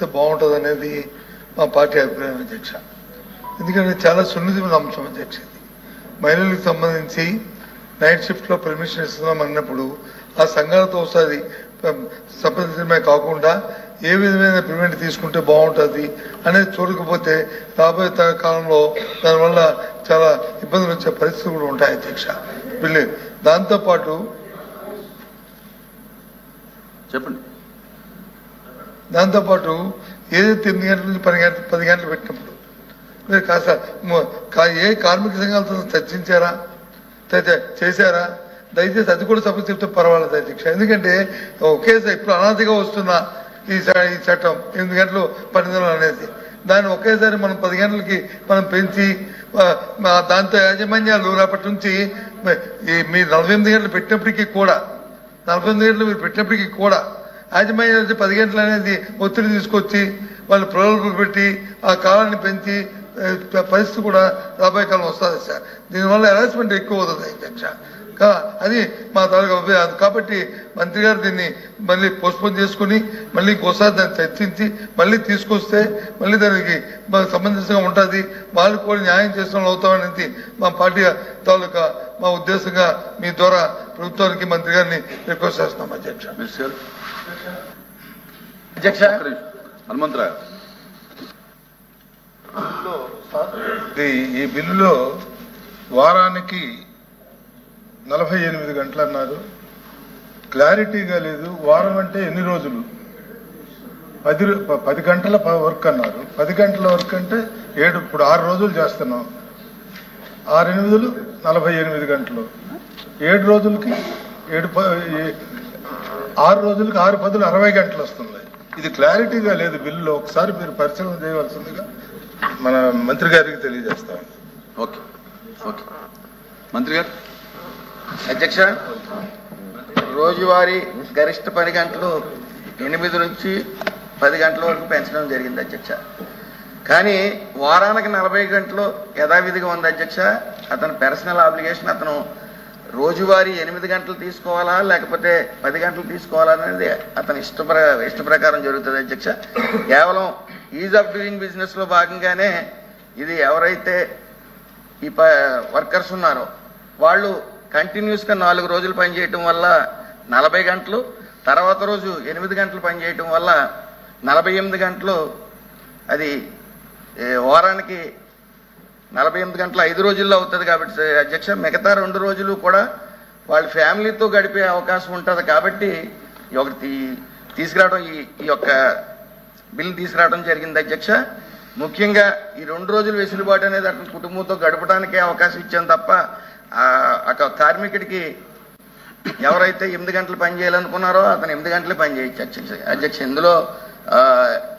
చేస్తే బాగుంటుంది అనేది మా పార్టీ అభిప్రాయం అధ్యక్ష ఎందుకంటే చాలా సున్నితమైన అంశం అధ్యక్ష మహిళలకు సంబంధించి నైట్ షిఫ్ట్లో పర్మిషన్ ఇస్తున్నాం అన్నప్పుడు ఆ సంఘాలతో ఒకసారి సంప్రదించడమే కాకుండా ఏ విధమైన పేమెంట్ తీసుకుంటే బాగుంటుంది అనేది చూడకపోతే రాబోయే కాలంలో దానివల్ల చాలా ఇబ్బందులు వచ్చే పరిస్థితులు కూడా ఉంటాయి అధ్యక్ష బిల్లు దాంతోపాటు చెప్పండి దాంతోపాటు ఏదైతే ఎనిమిది గంటల నుంచి పది గంటలు పది గంటలు పెట్టినప్పుడు మీరు కాస్త ఏ కార్మిక సంఘాలతో చర్చించారా చేశారా దయచేసి అది కూడా సభ చెప్తే పర్వాలేదు అధ్యక్ష ఎందుకంటే ఒకేసారి ఇప్పుడు అనాథిగా వస్తున్న ఈ చట్టం ఎనిమిది గంటలు పన్నెండు అనేది దాన్ని ఒకేసారి మనం పది గంటలకి మనం పెంచి దాంతో యాజమాన్యాలు రేపటి నుంచి మీ నలభై ఎనిమిది గంటలు పెట్టినప్పటికీ కూడా నలభై ఎనిమిది గంటలు మీరు పెట్టినప్పటికీ కూడా యాజమాన్యం పది గంటలు అనేది ఒత్తిడి తీసుకొచ్చి వాళ్ళని ప్రలోభలు పెట్టి ఆ కాలాన్ని పెంచి పరిస్థితి కూడా రాబోయే కాలం వస్తుంది సార్ దీనివల్ల హెరాస్మెంట్ ఎక్కువ అవుతుంది అధ్యక్ష అది మా తాలూకా అభిప్రాయం కాబట్టి మంత్రి గారు దీన్ని మళ్ళీ పోస్ట్పోన్ చేసుకుని మళ్ళీ ఇంకోసారి దాన్ని చర్చించి మళ్ళీ తీసుకొస్తే మళ్ళీ దానికి సంబంధించగా ఉంటుంది వాళ్ళకి కూడా న్యాయం చేసిన అవుతామనేది మా పార్టీ తాలూకా మా ఉద్దేశంగా మీ ద్వారా ప్రభుత్వానికి మంత్రి గారిని రిక్వెస్ట్ చేస్తున్నాం అధ్యక్ష అధ్యక్ష ఈ బిల్లులో వారానికి నలభై ఎనిమిది గంటలు అన్నారు క్లారిటీగా లేదు వారం అంటే ఎన్ని రోజులు పది పది గంటల వర్క్ అన్నారు పది గంటల వర్క్ అంటే ఏడు ఇప్పుడు ఆరు రోజులు చేస్తున్నాం ఆరు ఎనిమిదిలు నలభై ఎనిమిది గంటలు ఏడు రోజులకి ఏడు ఆరు రోజులకు ఆరు పదులు అరవై గంటలు వస్తుంది ఇది క్లారిటీగా లేదు బిల్లులో ఒకసారి మీరు పరిశీలన చేయవలసిందిగా మన మంత్రి గారికి తెలియజేస్తాం ఓకే ఓకే మంత్రి గారు అధ్యక్ష రోజువారీ గరిష్ట పది గంటలు ఎనిమిది నుంచి పది గంటల వరకు పెంచడం జరిగింది అధ్యక్ష కానీ వారానికి నలభై గంటలు యథావిధిగా ఉంది అధ్యక్ష అతని పర్సనల్ ఆబ్లిగేషన్ అతను రోజువారీ ఎనిమిది గంటలు తీసుకోవాలా లేకపోతే పది గంటలు తీసుకోవాలా అనేది అతని ఇష్టప్ర ఇష్ట ప్రకారం జరుగుతుంది అధ్యక్ష కేవలం ఈజ్ ఆఫ్ డూయింగ్ బిజినెస్లో భాగంగానే ఇది ఎవరైతే ఈ వర్కర్స్ ఉన్నారో వాళ్ళు కంటిన్యూస్గా నాలుగు రోజులు పనిచేయటం వల్ల నలభై గంటలు తర్వాత రోజు ఎనిమిది గంటలు పనిచేయటం వల్ల నలభై ఎనిమిది గంటలు అది వారానికి నలభై ఎనిమిది గంటల ఐదు రోజుల్లో అవుతుంది కాబట్టి అధ్యక్ష మిగతా రెండు రోజులు కూడా వాళ్ళ ఫ్యామిలీతో గడిపే అవకాశం ఉంటుంది కాబట్టి ఒకటి తీసుకురావడం ఈ ఈ యొక్క బిల్లు తీసుకురావడం జరిగింది అధ్యక్ష ముఖ్యంగా ఈ రెండు రోజులు వెసులుబాటు అనేది అక్కడ కుటుంబంతో గడపడానికే అవకాశం ఇచ్చాం తప్ప అక్కడ కార్మికుడికి ఎవరైతే ఎనిమిది గంటలు పని చేయాలనుకున్నారో అతను ఎనిమిది గంటలు పని చేయొచ్చు అధ్యక్ష అధ్యక్ష ఇందులో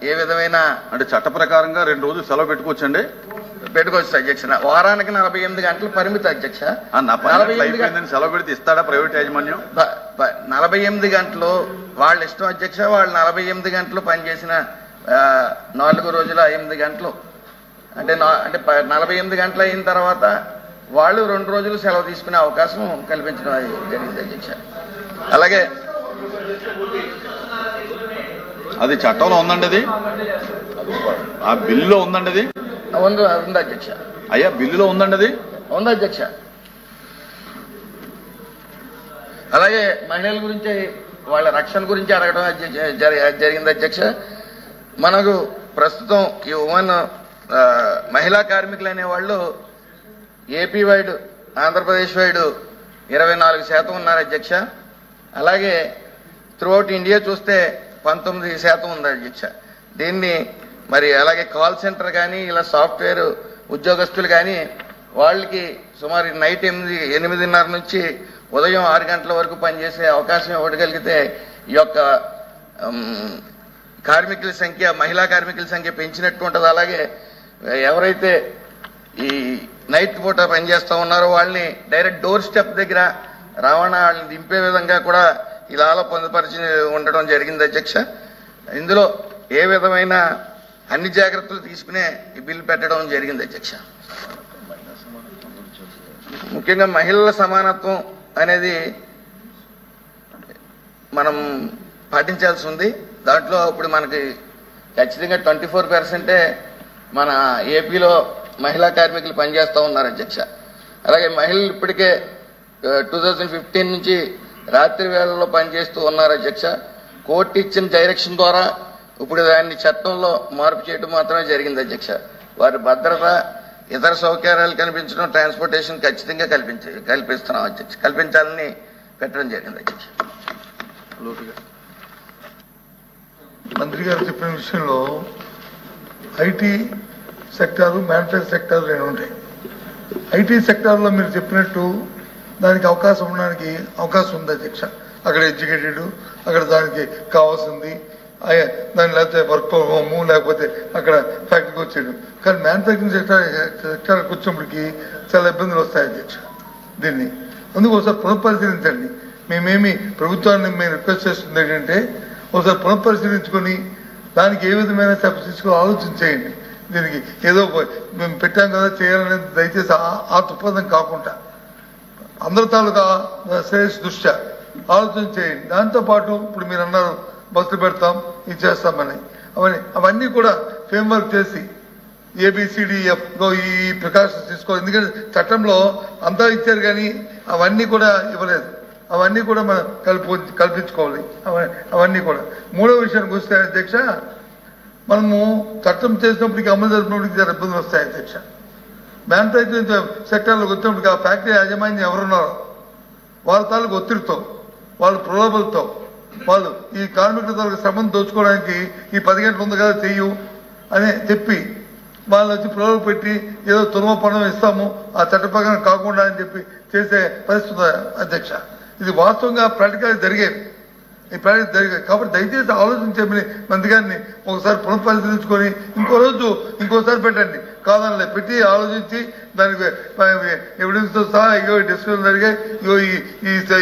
ఏ విధమైన అంటే చట్ట ప్రకారంగా రెండు రోజులు సెలవు పెట్టుకోవచ్చండి పెట్టుకోవచ్చు అధ్యక్ష వారానికి నలభై ఎనిమిది గంటల పరిమితి అధ్యక్ష సెలవు పెడితే ఇస్తాడా ప్రైవేట్ యాజమాన్యం నలభై ఎనిమిది గంటలు వాళ్ళ ఇష్టం అధ్యక్ష వాళ్ళు నలభై ఎనిమిది గంటలు పనిచేసిన నాలుగు రోజుల ఎనిమిది గంటలు అంటే అంటే నలభై ఎనిమిది గంటలు అయిన తర్వాత వాళ్ళు రెండు రోజులు సెలవు తీసుకునే అవకాశం కల్పించడం జరిగింది అధ్యక్ష అలాగే అది చట్టంలో ఉందండి అది ఆ బిల్లులో ఉందండి అది ఉంది ఉంది అధ్యక్ష అయ్యా బిల్లులో ఉందండి అది ఉంది అధ్యక్ష అలాగే మహిళల గురించి వాళ్ళ రక్షణ గురించి అడగడం జరిగింది అధ్యక్ష మనకు ప్రస్తుతం ఈ ఉమెన్ మహిళా కార్మికులు అనేవాళ్ళు ఏపీ వైడ్ ఆంధ్రప్రదేశ్ వైడ్ ఇరవై నాలుగు శాతం ఉన్నారు అధ్యక్ష అలాగే త్రూఅవుట్ ఇండియా చూస్తే పంతొమ్మిది శాతం ఉంది అధ్యక్ష దీన్ని మరి అలాగే కాల్ సెంటర్ కానీ ఇలా సాఫ్ట్వేర్ ఉద్యోగస్తులు కానీ వాళ్ళకి సుమారు నైట్ ఎనిమిది ఎనిమిదిన్నర నుంచి ఉదయం ఆరు గంటల వరకు పనిచేసే అవకాశం ఇవ్వగలిగితే ఈ యొక్క కార్మికుల సంఖ్య మహిళా కార్మికుల సంఖ్య పెంచినట్టు ఉంటుంది అలాగే ఎవరైతే ఈ నైట్ పూట పనిచేస్తూ ఉన్నారో వాళ్ళని డైరెక్ట్ డోర్ స్టెప్ దగ్గర రవాణా వాళ్ళని దింపే విధంగా కూడా ఇలా పొందుపరిచి ఉండడం జరిగింది అధ్యక్ష ఇందులో ఏ విధమైన అన్ని జాగ్రత్తలు తీసుకునే ఈ బిల్లు పెట్టడం జరిగింది అధ్యక్ష ముఖ్యంగా మహిళల సమానత్వం అనేది మనం పాటించాల్సి ఉంది దాంట్లో ఇప్పుడు మనకి ఖచ్చితంగా ట్వంటీ ఫోర్ పర్సెంటే మన ఏపీలో మహిళా కార్మికులు పనిచేస్తూ ఉన్నారు అధ్యక్ష అలాగే మహిళలు ఇప్పటికే టూ థౌజండ్ ఫిఫ్టీన్ నుంచి రాత్రి వేళల్లో పనిచేస్తూ ఉన్నారు అధ్యక్ష కోర్టు ఇచ్చిన డైరెక్షన్ ద్వారా ఇప్పుడు దాన్ని చట్టంలో మార్పు చేయడం మాత్రమే జరిగింది అధ్యక్ష వారి భద్రత ఇతర సౌకర్యాలు కల్పించడం ట్రాన్స్పోర్టేషన్ ఖచ్చితంగా కల్పించ కల్పిస్తున్నాం అధ్యక్ష కల్పించాలని పెట్టడం జరిగింది అధ్యక్ష మంత్రి గారు చెప్పిన విషయంలో ఐటీ సెక్టారు మ్యానుఫ్యాక్చర్ సెక్టార్ రెండు ఉంటాయి ఐటీ సెక్టార్లో మీరు చెప్పినట్టు దానికి అవకాశం ఉండడానికి అవకాశం ఉంది అధ్యక్ష అక్కడ ఎడ్యుకేటెడ్ అక్కడ దానికి కావాల్సింది దాని లేకపోతే వర్క్ ఫ్రమ్ హోము లేకపోతే అక్కడ ఫ్యాక్టరీకి వచ్చేయడం కానీ మ్యానుఫ్యాక్చరింగ్ సెక్టర్ సెక్టర్ కూర్చున్నప్పటికి చాలా ఇబ్బందులు వస్తాయి అధ్యక్ష దీన్ని అందుకు ఒకసారి పునఃపరిశీలించండి మేమేమి ప్రభుత్వాన్ని మేము రిక్వెస్ట్ చేస్తుంది ఏంటంటే ఒకసారి పునఃపరిశీలించుకొని దానికి ఏ విధమైన స్టెప్స్ తీసుకో ఆలోచన చేయండి దీనికి ఏదో మేము పెట్టాం కదా చేయాలనేది దయచేసి ఆ దృక్పథం కాకుండా అందరి తాలూకా శ్రేయస్ దృష్ట్యా ఆలోచన చేయండి దాంతోపాటు ఇప్పుడు మీరు అన్నారు బస్సులు పెడతాం ఇది చేస్తామని అవన్నీ అవన్నీ కూడా ఫ్రేమ్వర్క్ చేసి ఏబిసిడిఎఫ్లో e, ఈ ప్రికాషన్స్ తీసుకో ఎందుకంటే చట్టంలో అంతా ఇచ్చారు కానీ అవన్నీ కూడా ఇవ్వలేదు అవన్నీ కూడా మనం కల్పు కల్పించుకోవాలి అవన్నీ కూడా మూడో విషయానికి వస్తే అధ్యక్ష మనము చట్టం చేసినప్పటికి అమలు జరిపినప్పటికి చాలా ఇబ్బందులు వస్తాయి అధ్యక్ష మ్యానుఫ్యాక్చరింగ్ సెక్టర్లోకి వచ్చినప్పటికీ ఆ ఫ్యాక్టరీ యాజమాన్యం ఎవరున్నారో వాళ్ళ తాలూకు ఒత్తిడితో వాళ్ళ ప్రలోభలతో వాళ్ళు ఈ కార్మికులతో శ్రమం దోచుకోవడానికి ఈ పది గంటలు ఉంది కదా చెయ్యు అని చెప్పి వాళ్ళు వచ్చి పిల్లలు పెట్టి ఏదో తురుమ పణం ఇస్తాము ఆ చట్టప్రకారం కాకుండా అని చెప్పి చేసే పరిస్థితి అధ్యక్ష ఇది వాస్తవంగా ప్రాక్టికల్ జరిగేది ఈ ప్రాక్టికల్ జరిగేది కాబట్టి దయచేసి ఆలోచించే మంది గారిని ఒకసారి పునఃపరిశీలించుకొని ఇంకో రోజు ఇంకోసారి పెట్టండి కాదని పెట్టి ఆలోచించి దానికి ఎవిడెన్స్తో సహా ఇగో డిస్కషన్ జరిగాయి ఇగో ఈ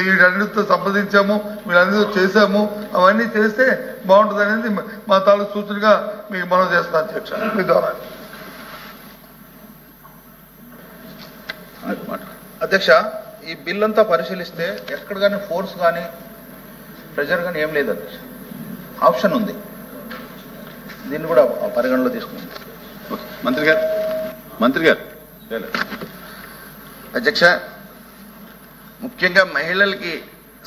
వీటన్నిటితో సంప్రదించాము వీళ్ళందరితో చేశాము అవన్నీ చేస్తే బాగుంటుంది అనేది మా తాలూకు సూచనగా మీకు మనం చేస్తాను అధ్యక్ష మీ ద్వారా అధ్యక్ష ఈ బిల్ అంతా పరిశీలిస్తే ఎక్కడ కానీ ఫోర్స్ కానీ ప్రెజర్ కానీ ఏం లేదు అధ్యక్ష ఆప్షన్ ఉంది దీన్ని కూడా పరిగణలో తీసుకుంది మంత్రి గారు మంత్రి గారు అధ్యక్ష ముఖ్యంగా మహిళలకి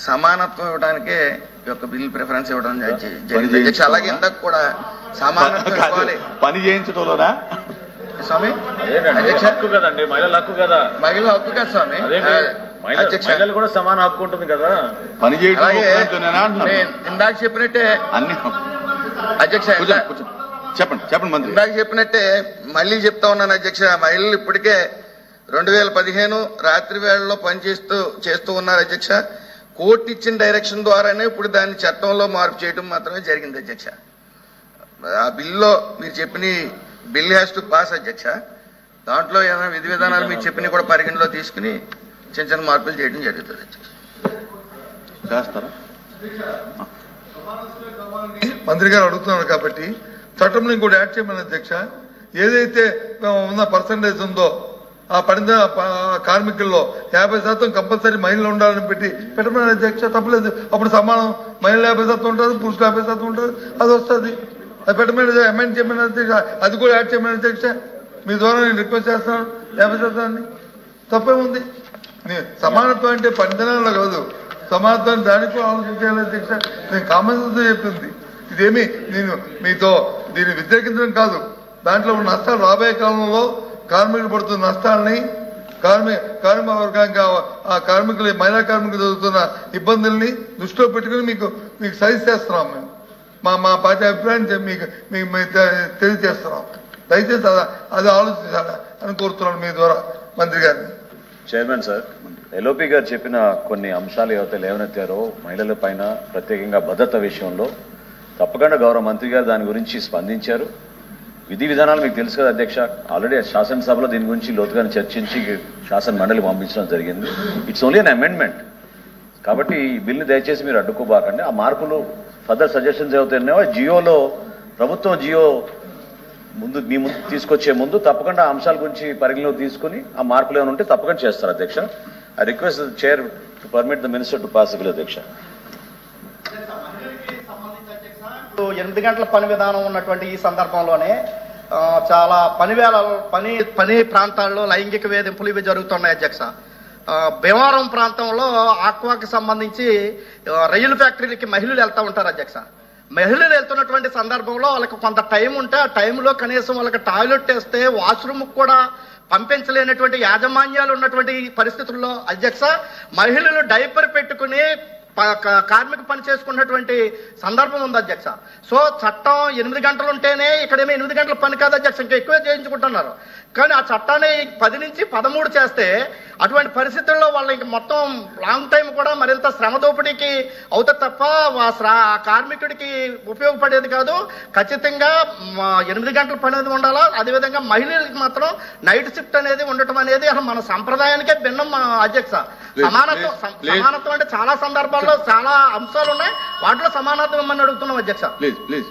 సమానత్వం ఇవ్వడానికే ఈ యొక్క బిల్ ప్రిఫరెన్స్ ఇవ్వడం జరిగింది అధ్యక్ష అలాగే ఇందాక కూడా సమానత్వం పని చేయించడంలోనా స్వామి అధ్యక్ష హక్కు కదండి మహిళల హక్కు కదా మహిళల హక్కు కదా స్వామి మహిళలు కూడా సమాన హక్కు ఉంటుంది కదా పని చేయడం ఇందాక చెప్పినట్టే అన్ని అధ్యక్ష చెప్పండి చెప్పండి మంత్రి ఇందాక చెప్పినట్టే మళ్ళీ చెప్తా ఉన్నాను అధ్యక్ష మహిళలు ఇప్పటికే రెండు వేల పదిహేను రాత్రి వేళలో పనిచేస్తూ చేస్తూ ఉన్నారు అధ్యక్ష కోర్టు ఇచ్చిన డైరెక్షన్ ద్వారానే ఇప్పుడు దాన్ని చట్టంలో మార్పు చేయడం మాత్రమే జరిగింది అధ్యక్ష ఆ బిల్లులో మీరు చెప్పిన బిల్ హ్యాస్ టు పాస్ అధ్యక్ష దాంట్లో ఏమైనా విధి విధానాలు మీరు చెప్పిన కూడా పరిగణలో తీసుకుని చిన్న చిన్న మార్పులు చేయడం జరుగుతుంది అధ్యక్ష చేస్తారా మంత్రి గారు అడుగుతున్నారు కాబట్టి చట్టంలో ఇంకోటి యాడ్ చేయమని అధ్యక్ష ఏదైతే ఉన్న పర్సంటేజ్ ఉందో ఆ పడిన కార్మికుల్లో యాభై శాతం కంపల్సరీ మహిళలు ఉండాలని పెట్టి పెట్టమని అధ్యక్ష తప్పలేదు అప్పుడు సమానం మహిళలు యాభై శాతం ఉంటుంది పురుషులు యాభై శాతం ఉంటుంది అది వస్తుంది అది పెట్టమని అమెండ్ చేయమని అధ్యక్ష అది కూడా యాడ్ చేయమని అధ్యక్ష మీ ద్వారా నేను రిక్వెస్ట్ చేస్తాను యాభై శాతాన్ని తప్పేముంది సమానత్వం అంటే పంచనాలలో కాదు సమానత్వాన్ని దానికి కూడా ఆలోచించాలి అధ్యక్ష నేను కామన్ చెప్తుంది ఇదేమి నేను మీతో దీన్ని వ్యతిరేకించడం కాదు దాంట్లో ఉన్న నష్టాలు రాబోయే కాలంలో కార్మికులు పడుతున్న నష్టాలని కార్మి కార్మిక వర్గానికి ఆ కార్మికులు మహిళా కార్మికులు చదువుతున్న ఇబ్బందుల్ని దృష్టిలో పెట్టుకుని మీకు మీకు సజెస్ట్ చేస్తున్నాం మేము మా మా పార్టీ అభిప్రాయాన్ని మీకు మీకు తెలియజేస్తున్నాం దయచేసి అది ఆలోచించాలి అని కోరుతున్నాను మీ ద్వారా మంత్రి గారిని చైర్మన్ సార్ ఎల్ఓపి గారు చెప్పిన కొన్ని అంశాలు ఏవైతే లేవనెత్తారో మహిళల పైన ప్రత్యేకంగా భద్రత విషయంలో తప్పకుండా గౌరవ మంత్రి గారు దాని గురించి స్పందించారు విధి విధానాలు మీకు తెలుసు కదా అధ్యక్ష ఆల్రెడీ శాసనసభలో దీని గురించి లోతుగా చర్చించి శాసన మండలి పంపించడం జరిగింది ఇట్స్ ఓన్లీ అన్ అమెండ్మెంట్ కాబట్టి ఈ బిల్లు దయచేసి మీరు అడ్డుకోబాకండి ఆ మార్పులు ఫర్దర్ సజెషన్స్ ఏవైతున్నాయో జియోలో ప్రభుత్వం జియో ముందు మీ ముందు తీసుకొచ్చే ముందు తప్పకుండా ఆ అంశాల గురించి పరిగణలో తీసుకుని ఆ మార్పులు ఏమైనా ఉంటే తప్పకుండా చేస్తారు అధ్యక్ష I request chair to permit the minister to pass bill అధ్యక్ష ఎనిమిది గంటల పని విధానం ఉన్నటువంటి ఈ సందర్భంలోనే చాలా పని వేళ పని పని ప్రాంతాల్లో లైంగిక వేధింపులు ఇవి జరుగుతున్నాయి అధ్యక్ష భీమవరం ప్రాంతంలో ఆక్వాకి సంబంధించి రైలు ఫ్యాక్టరీలకి మహిళలు వెళ్తూ ఉంటారు అధ్యక్ష మహిళలు వెళ్తున్నటువంటి సందర్భంలో వాళ్ళకి కొంత టైం ఉంటే ఆ టైంలో కనీసం వాళ్ళకి టాయిలెట్ వేస్తే వాష్రూమ్ కూడా పంపించలేనటువంటి యాజమాన్యాలు ఉన్నటువంటి పరిస్థితుల్లో అధ్యక్ష మహిళలు డైపర్ పెట్టుకుని కార్మిక పని చేసుకున్నటువంటి సందర్భం ఉంది అధ్యక్ష సో చట్టం ఎనిమిది గంటలు ఉంటేనే ఇక్కడేమో ఎనిమిది గంటల పని కాదు అధ్యక్ష ఇంకా ఎక్కువే చేయించుకుంటున్నారు కానీ ఆ చట్టాన్ని పది నుంచి పదమూడు చేస్తే అటువంటి పరిస్థితుల్లో వాళ్ళకి ఇంక మొత్తం లాంగ్ టైం కూడా మరింత శ్రమ దోపిడీకి అవుతుంది తప్ప ఆ కార్మికుడికి ఉపయోగపడేది కాదు ఖచ్చితంగా ఎనిమిది గంటల పని అనేది ఉండాలా అదేవిధంగా మహిళలకు మాత్రం నైట్ షిఫ్ట్ అనేది ఉండటం అనేది అసలు మన సంప్రదాయానికే భిన్నం అధ్యక్ష సమానత్వం సమానత్వం అంటే చాలా సందర్భాల్లో చాలా అంశాలు ఉన్నాయి వాటిలో సమానత్వం అని అడుగుతున్నాం అధ్యక్ష please please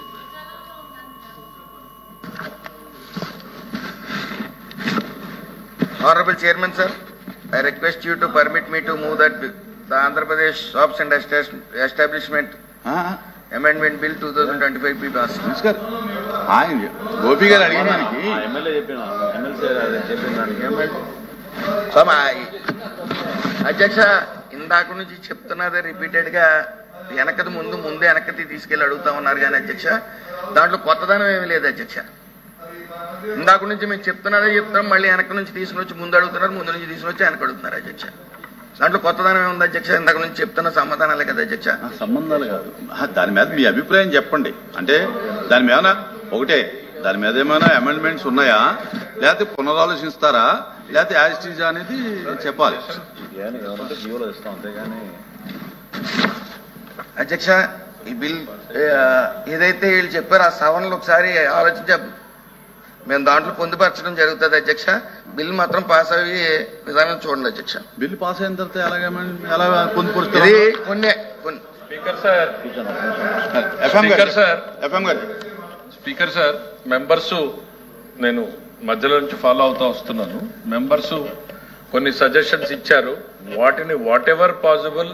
Honorable Chairman, sir, I request you to permit me to move that the Andhra Pradesh Shops and Establishment ah, ah. Amendment Bill 2025 be passed. నమస్కార్ ఆయన గోపి గారు అడిగిన దానికి ఎమ్మెల్యే చెప్పిన ఎమ్మెల్సీ చెప్పిన దానికి స్వామి అధ్యక్ష ఇందాక నుంచి చెప్తున్నది రిపీటెడ్గా వెనకది ముందు ముందే వెనకది తీసుకెళ్ళి అడుగుతా ఉన్నారు కానీ అధ్యక్ష దాంట్లో కొత్తదనం ఏమీ లేదు అధ్యక్ష ఇందాక నుంచి మేము చెప్తున్నారా చెప్తాం మళ్ళీ వెనక నుంచి తీసుకుని వచ్చి ముందు అడుగుతున్నారు ముందు నుంచి తీసుకుని వచ్చి వెనక అడుగుతున్నారు అధ్యక్ష దాంట్లో కొత్తదనం ఏముంది అధ్యక్ష ఇందాక నుంచి చెప్తున్న సమాధానాలే కదా అధ్యక్ష సంబంధాలు కాదు దాని మీద మీ అభిప్రాయం చెప్పండి అంటే దాని మీద ఒకటే దాని మీద ఏమైనా అమెండ్మెంట్స్ ఉన్నాయా లేకపోతే పునరాలోచిస్తారా లేకపోతే యాజిటీజా అనేది చెప్పాలి అధ్యక్ష ఈ బిల్ ఏదైతే వీళ్ళు చెప్పారు ఆ సవరణలు ఒకసారి ఆలోచించి మేము దాంట్లో పొందుపరచడం జరుగుతుంది అధ్యక్ష బిల్ మాత్రం పాస్ అయ్యే విధానం చూడండి అధ్యక్ష బిల్ పాస్ అయిన తర్వాత కొన్ని speaker sir speaker sir speaker sir members నేను మధ్యలో నుంచి ఫాలో అవుతా వస్తున్నాను మెంబర్స్ కొన్ని సజెషన్స్ ఇచ్చారు వాటిని వాట్ ఎవర్ పాసిబుల్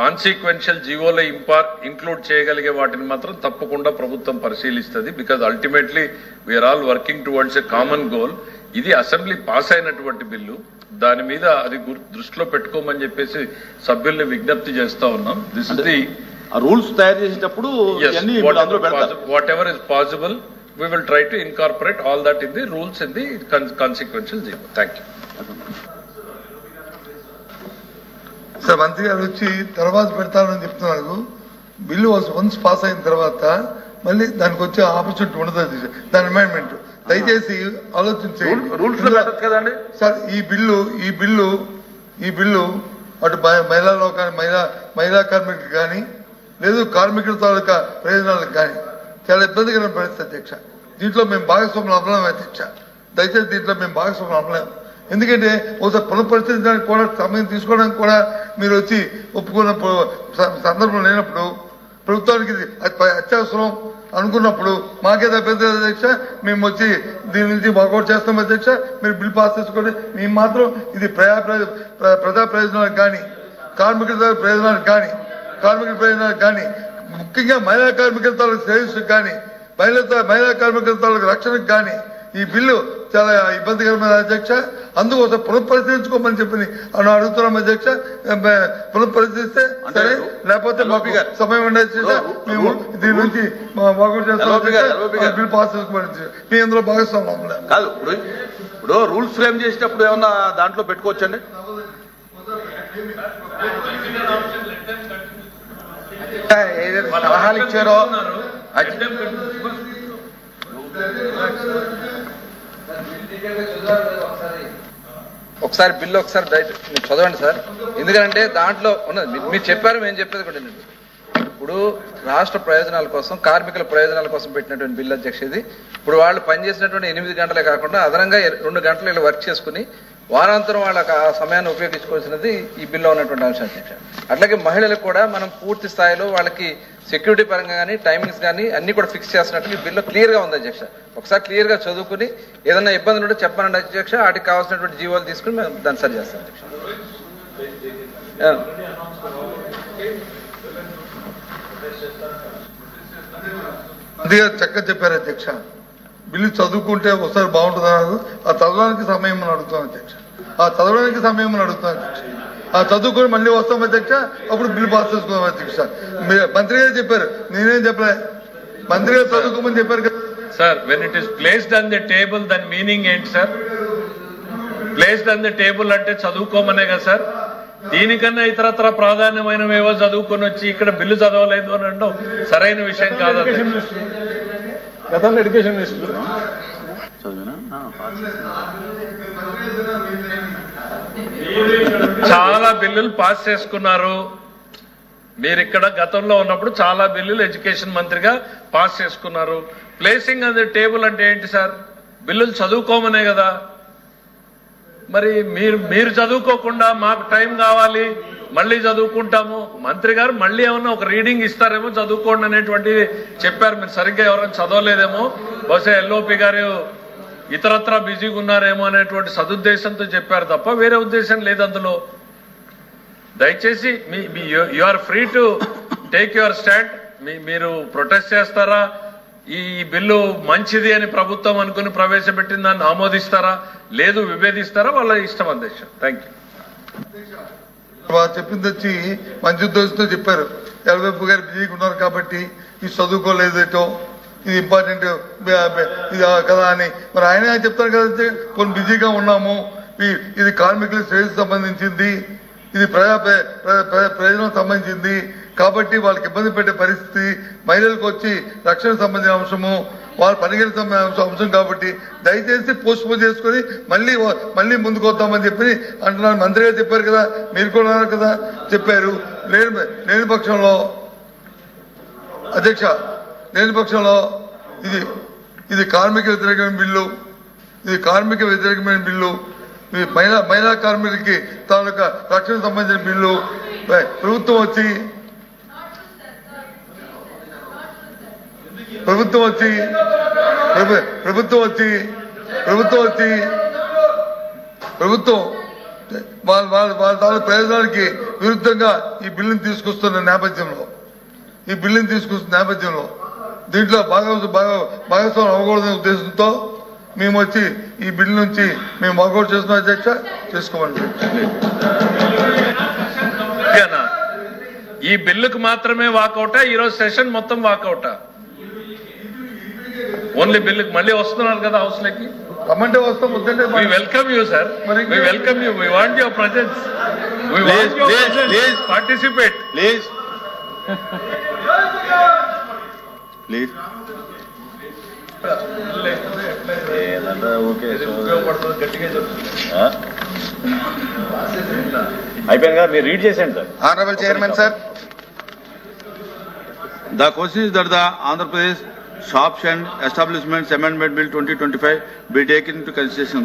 కాన్సిక్వెన్షియల్ జీవోలో ఇంపార్ ఇంక్లూడ్ చేయగలిగే వాటిని మాత్రం తప్పకుండా ప్రభుత్వం పరిశీలిస్తుంది because ultimately we're all working towards a common goal ఇది అసెంబ్లీ పాస్ అయినటువంటి బిల్లు దాని మీద అది దృష్టిలో పెట్టుకోమని చెప్పేసి సభ్యుల్ని విజ్ఞప్తి చేస్తా ఉన్నాం దిస్ ఇస్ ది రూల్స్ తయారు చేసేటప్పుడు whatever is possible we will try to incorporate all that in the rules in the consequential GO thank you sir మంత్రి గారు వచ్చి తర్వాత పెడతానని చెప్తున్నారు బిల్లు వన్స్ పాస్ అయిన తర్వాత మళ్ళీ దానికి వచ్చే ఆపర్చునిటీ ఉండదు దాని అమెండ్మెంట్ దయచేసి ఆలోచించండి రూల్స్ సార్ ఈ బిల్లు ఈ బిల్లు ఈ బిల్లు అటు మహిళా లోకాన్ని మహిళా మహిళా కార్మికులకు కానీ లేదు కార్మికుల తాలూకా ప్రయోజనాలకు కానీ చాలా ఇబ్బందికరమైన పరిస్థితి అధ్యక్ష దీంట్లో మేము భాగస్వాములు అమలం అధ్యక్ష దయచేసి దీంట్లో మేము భాగస్వాములు అమలేము ఎందుకంటే ఒకసారి పరిస్థితి కూడా సమయం తీసుకోవడానికి కూడా మీరు వచ్చి ఒప్పుకున్న సందర్భం లేనప్పుడు ప్రభుత్వానికి అత్యవసరం అనుకున్నప్పుడు మాకేదో పెద్ద అధ్యక్ష మేము వచ్చి దీని నుంచి వర్కౌట్ చేస్తాం అధ్యక్ష మీరు బిల్ పాస్ చేసుకోండి మేము మాత్రం ఇది ప్రజా ప్రజా ప్రయోజనాలకు కానీ కార్మికుల ప్రయోజనాలకు కానీ కార్మికుల ప్రయోజనాలకు కానీ ముఖ్యంగా మహిళా కార్మికుల తాలూకు సేవస్ కానీ మహిళా మహిళా కార్మికుల తాలూకు రక్షణకు కానీ ఈ బిల్లు చాలా ఇబ్బందికరమైన అధ్యక్ష అందుకోసం పునఃపరిశీలించుకోమని చెప్పి అని అడుగుతున్నాం అధ్యక్ష పునఃపరిశీలిస్తే సరే లేకపోతే మాకు సమయం ఉండేసి మేము దీని నుంచి వాకౌట్ బిల్ భాగస్వామ్యం కాదు ఇప్పుడు ఇప్పుడు రూల్స్ ఫ్రేమ్ చేసినప్పుడు ఏమన్నా దాంట్లో పెట్టుకోవచ్చండి సలహాలు ఇచ్చారో ఒకసారి బిల్లు ఒకసారి మీరు చదవండి సార్ ఎందుకంటే దాంట్లో ఉన్నది మీరు చెప్పారు మేము చెప్పేది కూడా నేను ఇప్పుడు రాష్ట్ర ప్రయోజనాల కోసం కార్మికుల ప్రయోజనాల కోసం పెట్టినటువంటి బిల్లు అధ్యక్ష ఇది ఇప్పుడు వాళ్ళు పనిచేసినటువంటి ఎనిమిది గంటలే కాకుండా అదనంగా రెండు గంటలు ఇలా వర్క్ చేసుకుని వారాంతరం వాళ్ళకి ఆ సమయాన్ని ఉపయోగించుకోవాల్సినది ఈ బిల్లు ఉన్నటువంటి అంశం అట్లాగే మహిళలకు కూడా మనం పూర్తి స్థాయిలో వాళ్ళకి సెక్యూరిటీ పరంగా కానీ టైమింగ్స్ కానీ అన్ని కూడా ఫిక్స్ చేస్తున్నట్టు మీ బిల్లు క్లియర్గా ఉంది అధ్యక్ష ఒకసారి క్లియర్గా చదువుకుని ఏదైనా ఇబ్బందులు ఉంటే చెప్పానండి అధ్యక్ష వాటికి కావాల్సినటువంటి జీవోలు తీసుకుని మేము దాన్ని సరి చేస్తాం అధ్యక్ష అందుకే చక్కగా చెప్పారు అధ్యక్ష బిల్లు చదువుకుంటే ఒకసారి బాగుంటుంది ఆ చదవడానికి సమయం అడుగుతాను అధ్యక్ష ఆ చదవడానికి సమయం అడుగుతాను అధ్యక్ష ఆ చదువుకొని మళ్ళీ వస్తాం అధ్యక్ష అప్పుడు బిల్ పాస్ చేసుకుందాం అధ్యక్ష మంత్రి గారు చెప్పారు నేనేం చెప్పలే మంత్రి గారు చదువుకోమని చెప్పారు కదా sir when it is placed on the table దాని మీనింగ్ ఏంటి sir placed on the table అంటే చదువుకోమనే కదా సార్ దీనికన్నా ఇతరత్ర ఏవో చదువుకొని వచ్చి ఇక్కడ బిల్లు చదవలేదు అని అంటాం సరైన విషయం కాదు ఎడ్యుకేషన్ మినిస్టర్ చదివినా చాలా బిల్లులు పాస్ చేసుకున్నారు మీరు ఇక్కడ గతంలో ఉన్నప్పుడు చాలా బిల్లులు ఎడ్యుకేషన్ మంత్రిగా పాస్ చేసుకున్నారు ప్లేసింగ్ అది టేబుల్ అంటే ఏంటి సార్ బిల్లులు చదువుకోమనే కదా మరి మీరు మీరు చదువుకోకుండా మాకు టైం కావాలి మళ్ళీ చదువుకుంటాము మంత్రి గారు మళ్ళీ ఏమన్నా ఒక రీడింగ్ ఇస్తారేమో చదువుకోండి అనేటువంటి చెప్పారు మీరు సరిగ్గా ఎవరైనా చదవలేదేమో బహుశా ఎల్ఓపి గారు ఇతరత్ర బిజీగా ఉన్నారేమో అనేటువంటి సదుద్దేశంతో చెప్పారు తప్ప వేరే ఉద్దేశం లేదు అందులో దయచేసి మీ మీ you are free to take your stand మీ మీరు ప్రొటెస్ట్ చేస్తారా ఈ బిల్లు మంచిది అని ప్రభుత్వం అనుకుని ప్రవేశపెట్టిన దాన్ని ఆమోదిస్తారా లేదు విభేదిస్తారా వాళ్ళ ఇష్టం అధ్యక్ష థ్యాంక్ యూ చెప్పింది వచ్చి మంచి ఉద్దేశంతో చెప్పారు ఎల్వైపు గారు బిజీగా ఉన్నారు కాబట్టి ఈ చదువుకోలేదేటో ఇది ఇంపార్టెంట్ ఇది కదా అని మరి ఆయన చెప్తారు కదా కొన్ని బిజీగా ఉన్నాము ఇది కార్మికుల శ్రేయస్సు సంబంధించింది ఇది ప్రజా ప్రయోజనం సంబంధించింది కాబట్టి వాళ్ళకి ఇబ్బంది పెట్టే పరిస్థితి మహిళలకు వచ్చి రక్షణ సంబంధించిన అంశము వాళ్ళ పనికిన సంబంధించిన అంశం కాబట్టి దయచేసి పోస్ట్ పోన్ చేసుకొని మళ్ళీ మళ్ళీ ముందుకు వద్దామని చెప్పి అంటున్నాను మంత్రి గారు చెప్పారు కదా మీరు కూడా కదా చెప్పారు లేని లేని పక్షంలో అధ్యక్ష లేని పక్షంలో ఇది ఇది కార్మిక వ్యతిరేకమైన బిల్లు ఇది కార్మిక వ్యతిరేకమైన బిల్లు ఇది మహిళా మహిళా కార్మికులకి తాలూకా రక్షణ సంబంధించిన బిల్లు ప్రభుత్వం వచ్చి ప్రభుత్వం వచ్చి ప్రభుత్వం వచ్చి ప్రభుత్వం వచ్చి ప్రభుత్వం వాళ్ళ వాళ్ళ వాళ్ళ తాలూకు ప్రయోజనాలకి విరుద్ధంగా ఈ బిల్లుని తీసుకొస్తున్న నేపథ్యంలో ఈ బిల్లుని తీసుకొస్తున్న నేపథ్యంలో దీంట్లో భాగం భాగస్వామ్యం అవ్వకూడదనే ఉద్దేశంతో మేము వచ్చి ఈ బిల్ నుంచి మేము వర్కౌట్ చేస్తున్నాం అధ్యక్ష చేసుకోమండి ఈ బిల్లుకు మాత్రమే వాకౌటా ఈరోజు సెషన్ మొత్తం వాకౌటా ఓన్లీ బిల్లుకి మళ్ళీ వస్తున్నారు కదా హౌస్లోకి రమ్మంటే వస్తాం వద్దంటే we welcome you sir we welcome you we want your presence we want your presence participate please Please. Okay, Honorable Chairman, sir. The question is that the Andhra Pradesh Shops and Establishments Amendment Bill 2025 be taken into consideration.